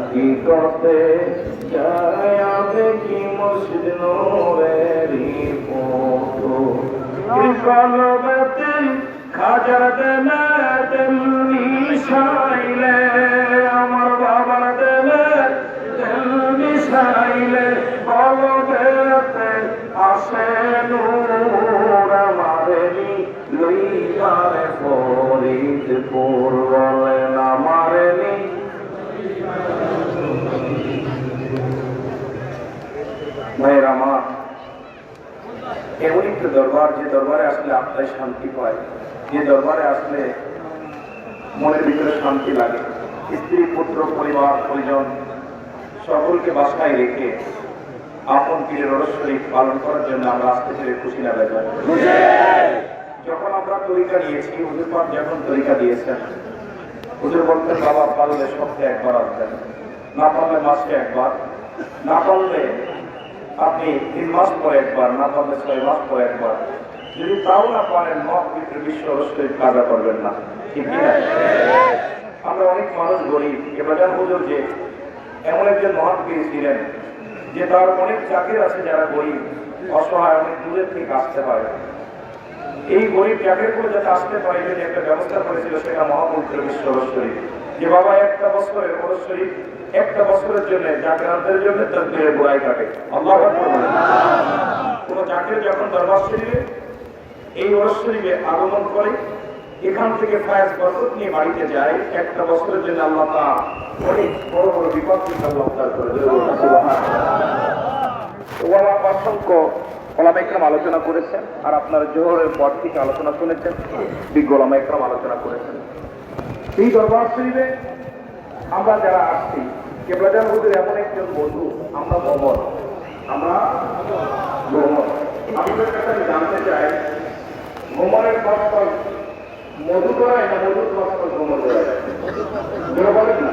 হাকিকতে ছায়া দেখি মসজিদ নোরেরই ফটো কলবেতে খাজার দেলে দিল আমার বাবার দিল মিশাইলে কলবেতে আসে নূর আমারেনি লইবারে ফরিদপুর বলেন এমন একটি দরবার যে দরবারে আসলে আত্মায় শান্তি পায় যে দরবারে আসলে মনের ভিতরে শান্তি লাগে। স্ত্রী পুত্র পরিবার পরিজন সকলকে বাসায় রেখে আপন পীরের অরস্বরী পালন করার জন্য আমরা আসতে পেরে খুশি না বেজার। যখন আমরা তরিকা নিয়েছি হুজুর পাক যখন তরিকা দিয়েছেন হুজুর বলতেন বাবা পারলে সপ্তাহে একবার আসবেন না পারলে মাসে একবার না পারলে আপনি তিন মাস পরে একবার, না পারলে ছয় মাস পরে একবার। যদি তাও না পারেন, মত পিতৃ বিশ্ব অবশ্যই কাজা করবেন না। আমরা অনেক মানুষ গরিব। এবার হুজুর যে এমন একজন মহান পীর ছিলেন, যে তার অনেক চাকরি আছে যারা গরিব, অসহায়, অনেক দূরের থেকে আসতে হয়। এই গরিব চাকরি করে যাতে আসতে পারে যদি একটা ব্যবস্থা করেছিল সেটা মহামন্ত্র বিশ্বরশ্বরী যে বাবা একটা বছরের অরশ্বরী একটা বছরের জন্য জাগরানদের জন্য তার দিয়ে গোড়াই কাটে। আল্লাহ কোন চাকরি যখন দরবার শরীরে এই অরশ্বরীকে আগমন করে, এখান থেকে ফায়াজ বরকত নিয়ে বাড়িতে যায়, একটা বছরের জন্য আল্লাহ তা অনেক বড় বড় বিপদ থেকে আল্লাহ উদ্ধার করে। ওলামা অসংখ্য ওলামা একরাম আলোচনা করেছেন, আর আপনার জোহরের পর থেকে আলোচনা শুনেছেন, বিজ্ঞ ওলামা একরাম আলোচনা করেছেন। এই দরবার শরীফে আমরা যারা আসছি, কেবলাজান হুজুর এমন একজন বন্ধু, আমরা মোহাম্মদ আমরা মোহাম্মদ কাছে আমি জানতে চাই ভ্রমণের কষ্টল মধু করায় না মধুর কষ্টল ভ্রমণ করায় বলেন না।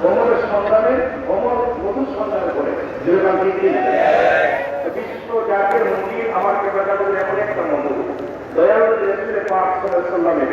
ভ্রমণের সন্ধানে ভ্রমণ মধুর সন্ধানে করে ঠিক বিশিষ্ট জাতীয় মন্দির আমার কেবলাজান এমন একটা মন্দির দয়ালু রেসিলে পাক সাল্লামের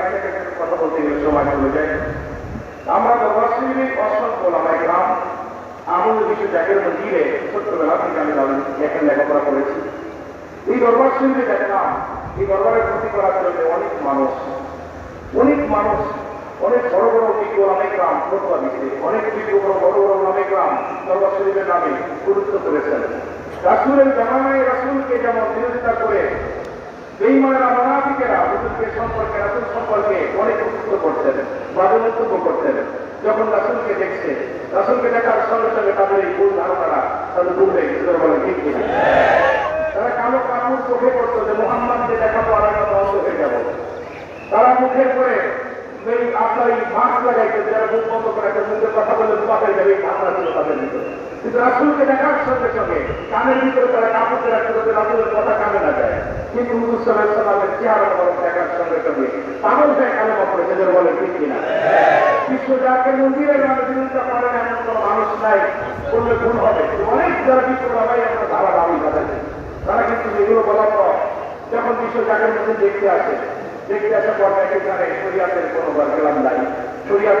কথা বলতে গেলে সময় চলে যায়। আমরা দরবাসী অসংখ্য লামাই গ্রাম, আমল বিশ্ব জাগের মন্দিরে ছোট্টবেলা থেকে আমি এখানে লেখাপড়া করেছি। এই দরবার দেখলাম, এই দরবারের ক্ষতি করার জন্য অনেক মানুষ অনেক মানুষ, অনেক বড় বড় বিজ্ঞ লামে গ্রাম ফটোয়া দিচ্ছে অনেক বিজ্ঞ বড় বড় বড় লামে গ্রাম দরবার নামে গুরুত্ব করেছেন। রাসুলের জামানায় রাসুলকে যেমন বিরোধিতা করে বেইমানেরা মোনাফিকেরা হুজুরকে সম্পর্কে রাসুল সম্পর্কে অনেক উত্তর করতেন বাদে মন্তব্য করতেন যখন রাসুলকে দেখছে, রাসুলকে দেখার সঙ্গে সঙ্গে তাদের এই ভুল ধারণারা তাদের দূর হয়ে গেছে বলে, ঠিক কিনা তারা কালো কাপড় চোখে পড়তো যে মোহাম্মদকে দেখাবো আর আমরা ধ্বংস হয়ে যাব। তারা মুখের করে এই আপনার এই মাস্ক লাগাইতে যারা মুখ বন্ধ করে একটা মুখে কথা বলে পাবে যাবে, এই ধারণা ছিল তাদের ভিতরে। কিন্তু রাসুলকে দেখার সঙ্গে সঙ্গে কানের ভিতরে তারা কাপড় রাখতে যাতে রাসুলের কথা কানে না যায় কিন্তু হুজুর সাল্লামের চেহারা বরং দেখার সঙ্গে সঙ্গে পাগল যায় কানে পড়ে সেদের বলে ঠিক কিনা? বিশ্ব যাকে মন্দিরের মানে বিরোধিতা করেন এমন কোনো মানুষ নাই। করলে ভুল হবে। অনেক যারা বিশ্ব বাবাই আমরা তারা দাবি তাদের তারা কিন্তু এগুলো বলার পর যখন বিশ্ব জাগের মধ্যে দেখতে আসে, দেখতে আসার পর দেখে জানে শরিয়াতের কোনো গেলাম নাই। শরিয়াতের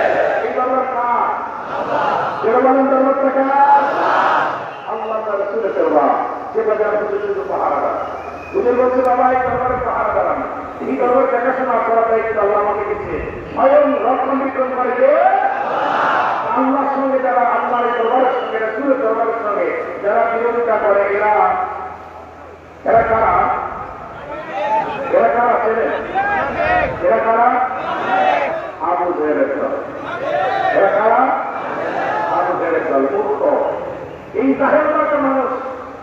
বাবা এই দরবারে দাঁড়ান এই দরবার দেখাশোনা করা দায়িত্ব আল্লাহ আমাকে দিচ্ছে স্বয়ং রক্ষণাবেক্ষণ করে যে আল্লাহর সঙ্গে যারা আল্লাহর দরবারের সঙ্গে, রসুলের দরবারের সঙ্গে যারা বিরোধিতা করে, এরা এরা কারা? এরা কারা ছেলে? এরা কারা? আবু জেহেলের দল। এরা কারা? আবু জেহেলের দল, মূর্খ। এই জাহেলবাটা মানুষ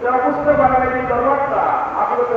যারা বুঝতে পারে না এই দরবারটা আসলে তো